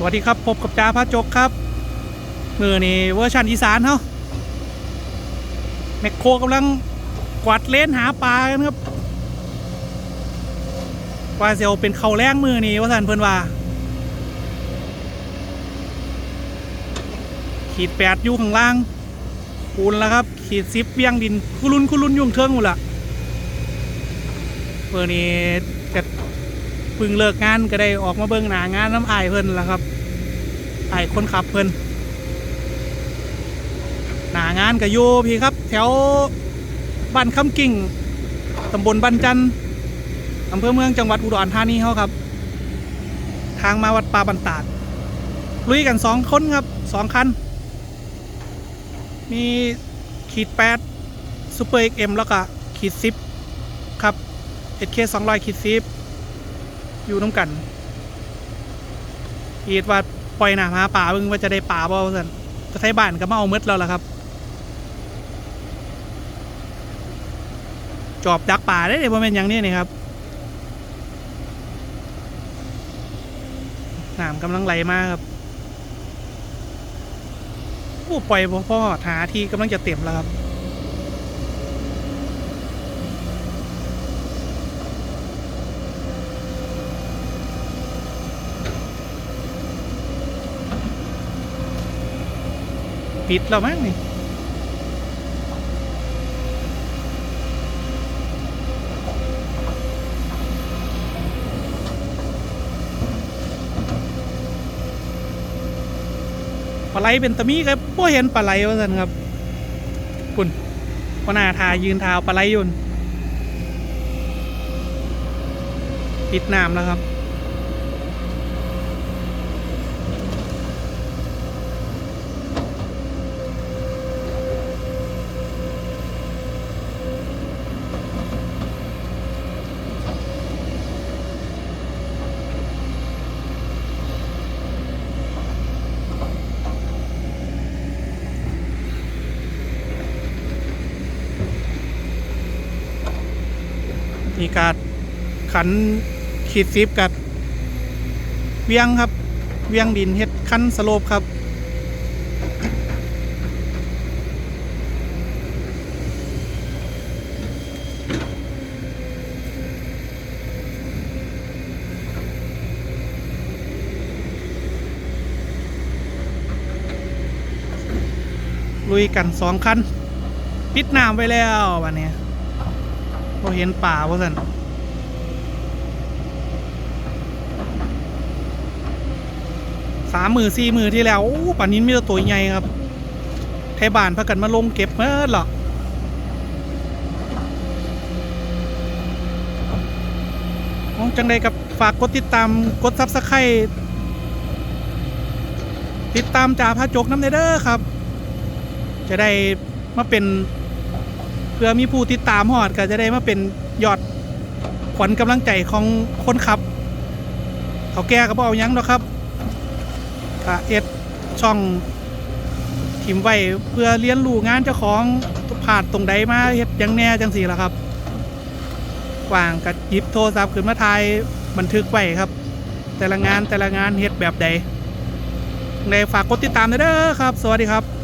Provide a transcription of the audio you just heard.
สวัสดีครับ พบกับจ้าพระจกครับ มือนี่เวอร์ชันอีสานเฮาแมคโครกำลังกวาดเลนหาปลากันครับว่าเซลเป็นเขาแรงมือนี่ว่าสันเพิ่นว่า ขีดแปดอยู่ข้างล่างปูนแล้วครับ ขีดซิปเบี้ยงดินคุรุนคุรุนยุ่งเทิงหมดละเมื่อนี้จะ พึ่งเลิกงานก็ได้ออกมาเบิ่งหนางานน้ำอายเพิ่นแล้วครับอายคนขับเพิ่นหนางานกับโยพี่ครับ แถวบ้านคำกิ่งตำบลบ้านจันอำเภอเมืองจังหวัดอุดรธานีเขาครับ ทางมาวัดป่าบันตาดลุยกันสองคนครับสองคัน มีขีดแปดซูเปอร์เอ็กเอ็มแล้วก็ขีดซิปครับเอเคสองร้อยขีดซิป อยู่น้ำกันขีดว่าปล่อยหนาหาป่าเบิ่งว่าจะได้ป่าบ่สันจะใช้บ้านก็มาเอามืดแล้วล่ะครับ จอบดักป่าได้เลยบ่แม่นอย่างนี้นี่ครับน้ำกำลังไหลมาครับโอ้ปล่อยพ่อพ่อหาที่กำลังจะเต็มแล้วครับ ปิดแล้วมั้งนี่ปลาไหลเป็นตะมีครับพ่เห็นปลาไหลว่าสันครับคุณพนาทายืนเท้าปลาไหลยุนปิดน้ำแล้วครับ มีการขันขีดซิปกับเวียงครับ เวียงดินเฮ็ดคันสโลปครับลุยกันสองคันปิดน้ำไว้แล้ววันนี้ พอเห็นป่าว่าสันสามมือสี่มือที่แล้วโอ้ป่านนี้มีตัวใหญ่ครับ ไทยบ้านพากันมาลงเก็บเมื่อหรอจังใดกับฝากกดติดตามกดซับสไครต์ติดตามจ่าพระจกน้ำเด้อครับ จะได้มาเป็น เพื่อมีผู้ติดตามหอดก็จะได้มาเป็นยอดขวัญกำลังใจของคนขับ เขาแก่ก็บเอายังหรอกครับก็เอ็ดช่องทิมไว้เพื่อเรียนรู้งานเจ้าของผ่านตรงใดมาเฮ็ดยังแน่จังสี่ละครับว่างก็หยิบโทรศัพท์ขึ้นมาถ่ายบันทึกไว้ครับ แต่ละงานแต่ละงานเฮ็ดแบบใดในฝากกดติดตามด้วยเด้อครับ สวัสดีครับ